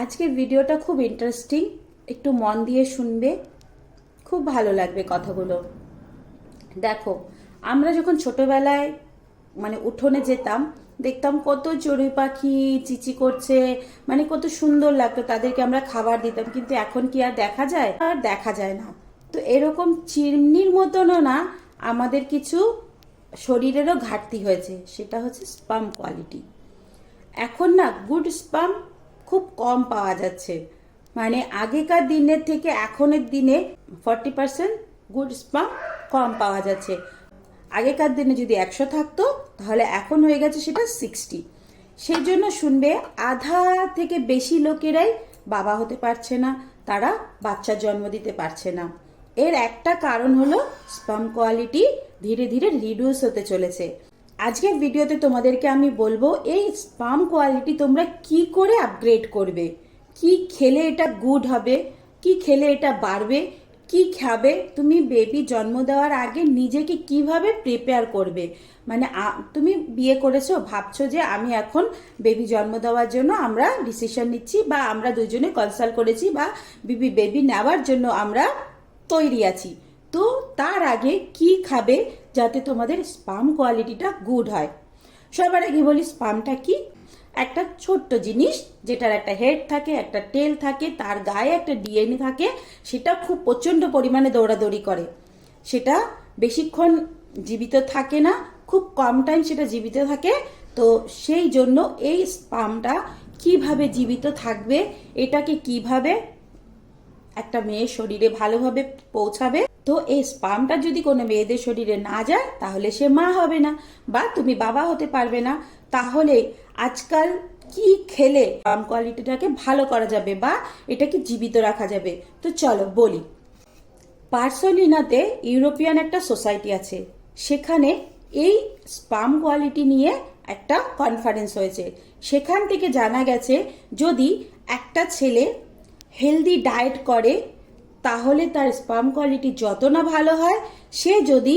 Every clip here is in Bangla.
আজকের ভিডিওটা খুব ইন্টারেস্টিং একটু মন দিয়ে শুনবে। খুব ভালো লাগবে কথাগুলো। দেখো, আমরা যখন ছোটবেলায় মানে উঠোনে যেতাম, দেখতাম কত চড়ুই পাখি চিচি করছে মানে কত সুন্দর লাগতো, তাদেরকে আমরা খাবার দিতাম, কিন্তু এখন কি আর দেখা যায়? আর দেখা যায় না। তো এরকম চিমনির মতনও না, আমাদের কিছু শরীরেরও ঘাটতি হয়েছে, সেটা হচ্ছে স্পাম কোয়ালিটি এখন না গুড স্পাম খুব কম পাওয়া যাচ্ছে। মানে আগেকার দিনের থেকে এখনের দিনে ফর্টি পার্সেন্ট গুড স্পাম কম পাওয়া যাচ্ছে। আগেকার দিনে যদি একশো থাকতো, তাহলে এখন হয়ে গেছে সেটা সিক্সটি সেই জন্য শুনবে, আধা থেকে বেশি লোকেরাই বাবা হতে পারছে না, তারা বাচ্চা জন্ম দিতে পারছে না। এর একটা কারণ হলো স্পাম কোয়ালিটি ধীরে ধীরে রিডিউস হতে চলেছে। আজকের ভিডিওতে তোমাদেরকে আমি বলব, এই স্পাম কোয়ালিটি তোমরা কি করে আপগ্রেড করবে? কি খেলে এটা গুড হবে? কি খেলে এটা বাড়বে? কি খাবে? তুমি বেবি জন্ম দেওয়ার আগে নিজেকে কীভাবে প্রিপেয়ার করবে? মানে তুমি বিয়ে করেছ, ভাবছ যে আমি এখন বেবি জন্ম দেওয়ার জন্য আমরা ডিসিশন নিচ্ছি বা আমরা দুজনে কনসাল্ট করেছি বা বিবি বেবি নেওয়ার জন্য আমরা তৈরি আছি। তো তার আগে কি খাবে? যাতে তোমাদের স্পাম কোয়ালিটিটা গুড হয়। সবার আগে বলি স্পামটা কি? একটা ছোট্ট জিনিস যেটার একটা হেড থাকে, একটা টেল থাকে, তার গায়ে একটা ডিএনএ থাকে, সেটা খুব প্রচণ্ড পরিমাণে দৌড়াদৌড়ি করে। সেটা বেশিক্ষণ জীবিত থাকে না, খুব কম টাইম সেটা জীবিত থাকে। তো সেই জন্য এই স্পামটা কীভাবে জীবিত থাকবে, এটাকে কীভাবে একটা মেয়ের শরীরে ভালোভাবে পৌঁছাবে তো এই স্পামটা যদি কোনো মেয়েদের শরীরে না যায়, তাহলে সে মা হবে না বা তুমি বাবা হতে পারবে না। তাহলে আজকাল কি খেলে স্পাম কোয়ালিটিটাকে ভালো করা যাবে বা এটাকে জীবিত রাখা যাবে? তো চলো বলি। পার্সোলিনাতে ইউরোপিয়ান একটা সোসাইটি আছে। সেখানে এই স্পাম কোয়ালিটি নিয়ে একটা কনফারেন্স হয়েছে। সেখান থেকে জানা গেছে, যদি একটা ছেলে হেলদি ডায়েট করে তাহলে তার স্পাম কোয়ালিটি যত না ভালো হয়, সে যদি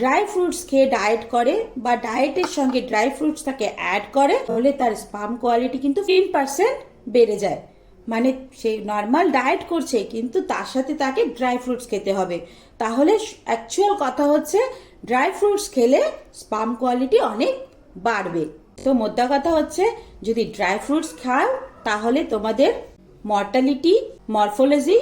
ড্রাই ফ্রুটস খেয়ে ডায়েট করে বা ডায়েটের সঙ্গে ড্রাই ফ্রুটস তাকে অ্যাড করে, তাহলে তার স্পাম কোয়ালিটি কিন্তু তিন পার্সেন্ট বেড়ে যায়। মানে সে নর্মাল ডায়েট করছে, কিন্তু তার সাথে তাকে ড্রাই ফ্রুটস খেতে হবে। তাহলে অ্যাকচুয়াল কথা হচ্ছে, ড্রাই ফ্রুটস খেলে স্পাম কোয়ালিটি অনেক বাড়বে। তো মোদ্দা কথা হচ্ছে, যদি ড্রাই ফ্রুটস খাও, তাহলে তোমাদের mortality, morphology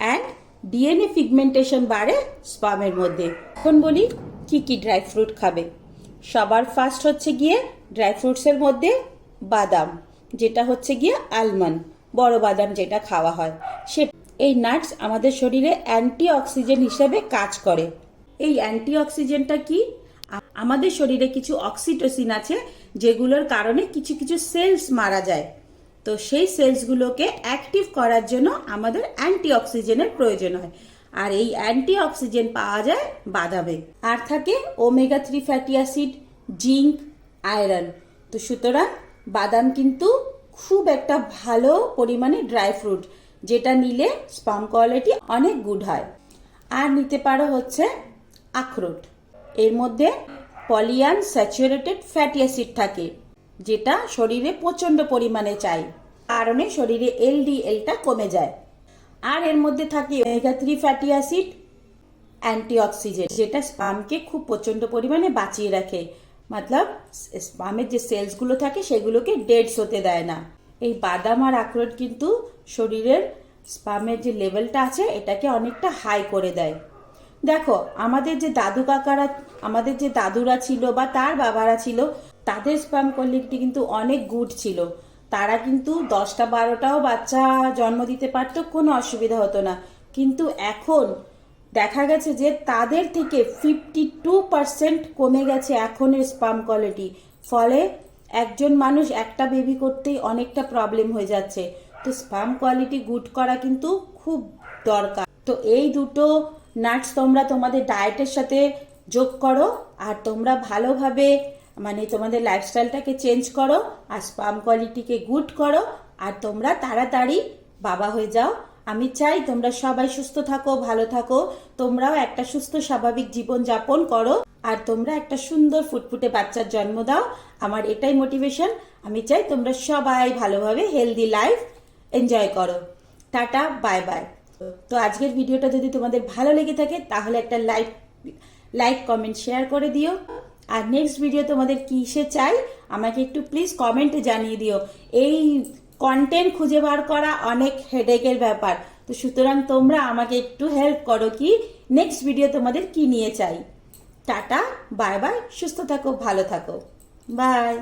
and DNA pigmentation বাড়ে স্পামের মধ্যে। এখন বলি, কি কি ড্রাই ফ্রুট খাবে? সবার ফার্স্ট হচ্ছে গিয়ে ড্রাই ফ্রুটসের মধ্যে বাদাম, যেটা হচ্ছে গিয়ে আলমন্ড বড় বাদাম যেটা খাওয়া হয়। সে এই নাটস আমাদের শরীরে অ্যান্টি অক্সিজেন হিসেবে কাজ করে। এই অ্যান্টি অক্সিজেনটা কি? আমাদের শরীরে কিছু অক্সিটোসিন আছে, যেগুলোর কারণে কিছু কিছু সেলস মারা যায়। তো সেই সেলসগুলোকে অ্যাক্টিভ করার জন্য আমাদের অ্যান্টি অক্সিজেনের প্রয়োজন হয়। আর এই অ্যান্টি অক্সিজেন পাওয়া যায় বাদামে। আর থাকে omega three fatty acid, zinc, iron. তো সুতরাং বাদাম কিন্তু খুব একটা ভালো পরিমাণে ড্রাই ফ্রুট, যেটা নিলে স্পাম কোয়ালিটি অনেক গুড হয়। আর নিতে পারো হচ্ছে আখরোট। এর মধ্যে পলিয়ান স্যাচুরেটেড ফ্যাটি অ্যাসিড থাকে। যেটা শরীরে প্রচণ্ড পরিমাণে চাই। কারণে শরীরে এলডিএলটা কমে যায়। আর এর মধ্যে থাকে omega three fatty acid antioxidant যেটা স্পামকে খুব প্রচণ্ড পরিমাণে বাঁচিয়ে রাখে। মতলব স্পামের যে সেলসগুলো থাকে, সেগুলোকে ডেডস হতে দেয় না। এই বাদাম আর আখরোট কিন্তু শরীরের স্পামের যে লেভেলটা আছে, এটাকে অনেকটা হাই করে দেয়। দেখো, আমাদের যে দাদু কাকারা, আমাদের যে দাদুরা ছিল বা তার বাবারা ছিল তাদের স্পাম কোয়ালিটি কিন্তু অনেক গুড ছিল। তারা কিন্তু দশটা বারোটাও বাচ্চা জন্ম দিতে পারতো, কোনো অসুবিধা হতো না। কিন্তু এখন দেখা গেছে যে তাদের থেকে ফিফটি টু পার্সেন্ট কমে গেছে এখনের স্পাম কোয়ালিটি ফলে একজন মানুষ একটা বেবি করতেই অনেকটা প্রবলেম হয়ে যাচ্ছে। তো স্পাম কোয়ালিটি গুড করা কিন্তু খুব দরকার। তো এই দুটো নাটস তোমরা তোমাদের ডায়েটের সাথে যোগ করো, আর তোমরা ভালোভাবে মানে তোমাদের লাইফস্টাইলটাকে চেঞ্জ করো, আর স্পাম কোয়ালিটিকে গুড করো, আর তোমরা তাড়াতাড়ি বাবা হয়ে যাও। আমি চাই তোমরা সবাই সুস্থ থাকো, ভালো থাকো। তোমরাও একটা সুস্থ, স্বাভাবিক জীবন যাপন করো, আর তোমরা একটা সুন্দর, ফুটফুটে বাচ্চার জন্ম দাও। আমার এটাই মোটিভেশন আমি চাই তোমরা সবাই ভালোভাবে হেলদি লাইফ এনজয় করো। টাটা বাই বাই তো আজকের ভিডিওটা যদি তোমাদের ভালো লেগে থাকে, তাহলে একটা লাইক লাইক কমেন্ট শেয়ার করে দিও। আর নেক্সট ভিডিও তোমাদের কিসে চাই, আমাকে একটু প্লিজ কমেন্টে জানিয়ে দিও। এই কন্টেন্ট খুঁজে বার করা অনেক হেডেকের ব্যাপার। তো সুতরাং তোমরা আমাকে একটু হেল্প করো কি নেক্সট ভিডিও তোমাদের কি নিয়ে চাই। টাটা বাই বাই সুস্থ থাকো, ভালো থাকো। বাই